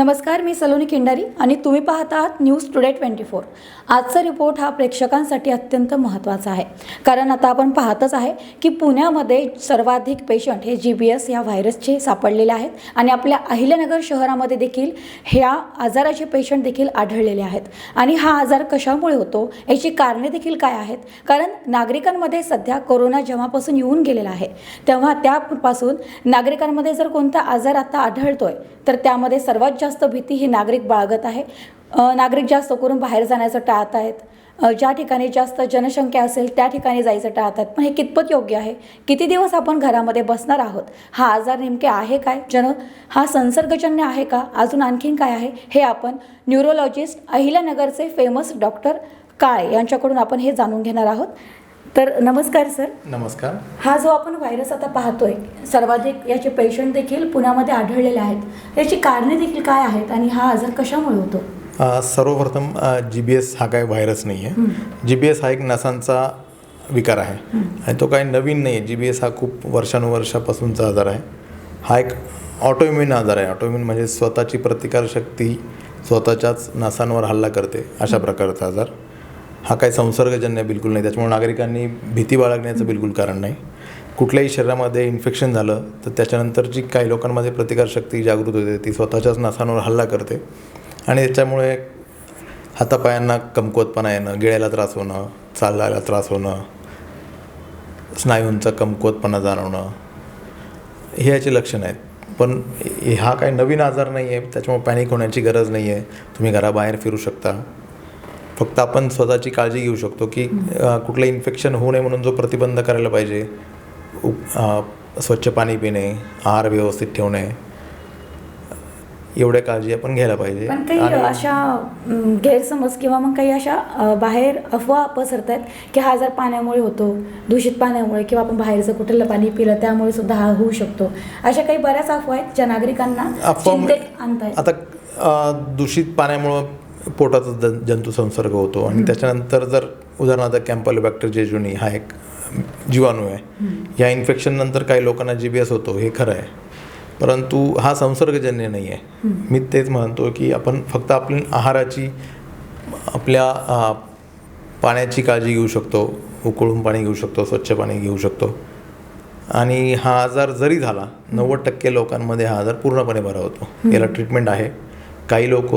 नमस्कार मी सलोनी खिंडारी आणि तुम्ही पाहत आहात न्यूज टुडे ट्वेंटी फोर. आजचा रिपोर्ट हा प्रेक्षकांसाठी अत्यंत महत्त्वाचा आहे. कारण आता आपण पाहतच आहे की पुण्यामध्ये सर्वाधिक पेशंट हे जी बी एस या व्हायरसचे सापडलेले आहेत आणि आपल्या अहिल्यानगर शहरामध्ये देखील ह्या आजाराचे पेशंट देखील आढळलेले आहेत. आणि हा आजार कशामुळे होतो याची कारणे देखील काय आहेत? कारण नागरिकांमध्ये सध्या कोरोना जेव्हापासून येऊन गेलेला आहे तेव्हा त्यापासून नागरिकांमध्ये जर कोणता आजार आता आढळतोय तर त्यामध्ये सर्वात जास्त जास्त भीती ही नागरिक बाळगत आहे. नागरिक जास्त करून बाहेर जाण्याचं टाळत आहेत. ज्या ठिकाणी जास्त जनसंख्या असेल त्या ठिकाणी जायचं टाळत आहेत. पण हे कितपत योग्य आहे? किती दिवस आपण घरामध्ये बसणार आहोत? हा आजार नेमके आहे काय? जन हा संसर्गजन्य आहे का? अजून आणखीन काय आहे? हे आपण न्यूरोलॉजिस्ट अहिल्यानगरचे फेमस डॉक्टर काळे यांच्याकडून आपण हे जाणून घेणार आहोत. तर नमस्कार सर. नमस्कार. हा जो आपण व्हायरस आता पाहतोय सर्वाधिक याचे पेशंट देखील पुण्यामध्ये आढळलेले आहेत. याची कारणे देखील काय आहेत आणि हा आजार कशामुळे होतो? सर्वप्रथम जी बी एस हा काय व्हायरस नाही आहे जी बी एस हा एक नसांचा विकार आहे. आणि तो काही नवीन नाही आहे जी बी एस हा खूप वर्षानुवर्षापासूनचा आजार आहे. हा एक ऑटोइम्युन आजार आहे. ऑटोइम्युन म्हणजे स्वतःची प्रतिकारशक्ती स्वतःच्याच नसांवर हल्ला करते अशा प्रकारचा आजार. हा काही संसर्गजन्य बिलकुल नाही. त्याच्यामुळे नागरिकांनी भीती बाळगण्याचं बिलकुल कारण नाही. कुठल्याही शरीरामध्ये इन्फेक्शन झालं तर त्याच्यानंतर जी काही लोकांमध्ये प्रतिकारशक्ती जागृत होते ती स्वतःच्याच नासांवर हल्ला करते. आणि त्याच्यामुळे हातापायांना कमकुवतपणा येणं गिळायला त्रास होणं चालायला त्रास होणं स्नायूंचा कमकुवतपणा जाणवणं हे याची लक्षणं आहेत. पण हा काही नवीन आजार नाही आहे त्याच्यामुळे पॅनिक होण्याची गरज नाही आहे तुम्ही घराबाहेर फिरू शकता. फक्त आपण स्वतःची काळजी घेऊ शकतो की कुठलं इन्फेक्शन होऊ नये म्हणून जो प्रतिबंध करायला पाहिजे. स्वच्छ पाणी पिणे आहार व्यवस्थित ठेवणे एवढ्या काळजी आपण घ्यायला पाहिजे. पण काही अशा गैरसमज किंवा मग काही अशा बाहेर अफवा पसरत आहेत की हा आजार पाण्यामुळे होतो दूषित पाण्यामुळे किंवा आपण बाहेरचं कुठलं पाणी पिलं त्यामुळे सुद्धा हा होऊ शकतो. अशा काही बऱ्याच अफवा आहेत ज्या नागरिकांना आता दूषित पाण्यामुळं पोटाचा ज जंतू संसर्ग होतो आणि त्याच्यानंतर जर उदाहरणार्थ कॅम्पॉलिबॅक्टर जेजुनी हा एक जीवाणू आहे. या इन्फेक्शन नंतर काही लोकांना जी बी एस होतो हे खरं आहे. परंतु हा संसर्गजन्य नाही आहे. मी तेच म्हणतो की आपण फक्त आपली आहाराची आपल्या पाण्याची काळजी घेऊ शकतो उकळून पाणी घेऊ शकतो स्वच्छ पाणी घेऊ शकतो. आणि हा आजार जरी झाला नव्वद टक्के लोकांमध्ये हा आजार पूर्णपणे बरा होतो. याला ट्रीटमेंट आहे. काही लोक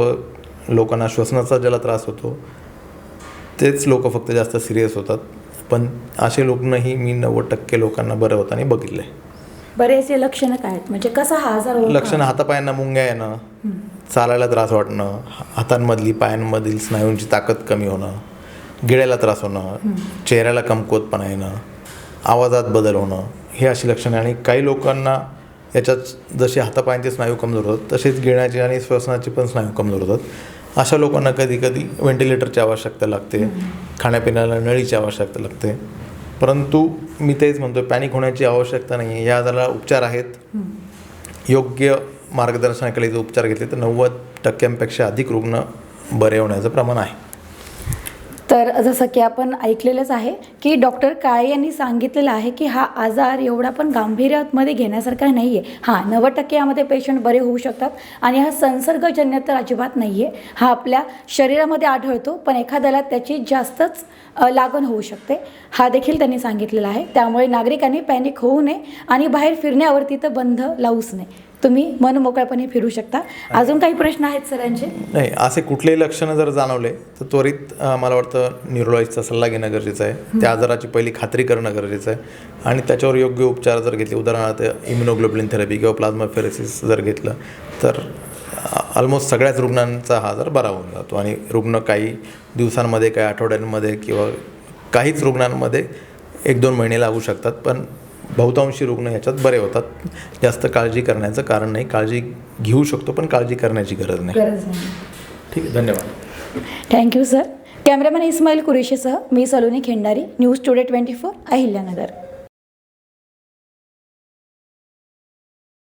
लोकांना श्वसनाचा ज्याला त्रास होतो तेच लोक फक्त जास्त सिरियस होतात. पण असे रुग्णही मी नव्वद टक्के लोकांना बरं होताना बघितले बरेचसे लक्षणं काय आहेत? म्हणजे कसा हा आजार? लक्षण हातापायांना मुंग्या येणं चालायला त्रास वाटणं हातांमधली पायांमधील स्नायूंची ताकद कमी होणं गिळ्याला त्रास होणं चेहऱ्याला कमकुवतपणा येणं आवाजात बदल होणं हे अशी लक्षणं आणि काही लोकांना याच्यात जसे हातापायांचे स्नायू कमजोर होतात तसेच गिळण्याचे आणि श्वसनाचे पण स्नायू कमजोर होतात. अशा लोकांना कधी कधी व्हेंटिलेटरची आवश्यकता लागते खाण्यापिण्याला नळीची आवश्यकता लागते. परंतु मी तेच म्हणतो पॅनिक होण्याची आवश्यकता नाही आहे या आजाराला उपचार आहेत. योग्य मार्गदर्शनाखाली जर उपचार घेतले तर नव्वद टक्क्यांपेक्षा अधिक रुग्ण बरे होण्याचं प्रमाण आहे. तर जसं की आपण ऐकलेलंच आहे की डॉक्टर काळे यांनी सांगितलेलं आहे की हा आजार एवढा पण गांभीर्यामध्ये घेण्यासारखा नाही आहे हां नव्वद टक्के यामध्ये पेशंट बरे होऊ शकतात आणि हा संसर्गजन्य तर अजिबात नाही आहे हा आपल्या शरीरामध्ये आढळतो पण एखाद्याला त्याची जास्तच लागण होऊ शकते. हा देखील त्यांनी सांगितलेला आहे. त्यामुळे नागरिकांनी पॅनिक होऊ नये आणि बाहेर फिरण्यावरती तर बंध लावूच नये. तुम्ही मन मोकळ्यापणे फिरू शकता. अजून काही प्रश्न आहेत सरांचे? नाही असे कुठलेही लक्षणं जर जाणवले तर त्वरित मला वाटतं न्यूरोलॉजिस्टचा सल्ला घेणं गरजेचं आहे. त्या आजाराची पहिली खात्री करणं गरजेचं आहे. आणि त्याच्यावर योग्य उपचार जर घेतले उदाहरणार्थ इम्युनोग्लोबुलिन थेरपी किंवा प्लाझ्मा फेरेसिस जर घेतलं तर ऑलमोस्ट सगळ्याच रुग्णांचा हा आजार बरा होऊन जातो. आणि रुग्ण काही दिवसांमध्ये काही आठवड्यांमध्ये किंवा काहीच रुग्णांमध्ये एक दोन महिने लागू शकतात. पण बहुतांशी रुग्ण याच्यात बरे होतात. जास्त काळजी करण्याचं कारण नाही. काळजी घेऊ शकतो पण काळजी करण्याची गरज नाही. गरज नाही. ठीक आहे धन्यवाद. Thank you sir cameraman Ismail कुरेशीसह me Saloni Khindari. News today twenty four Ahilyanagar.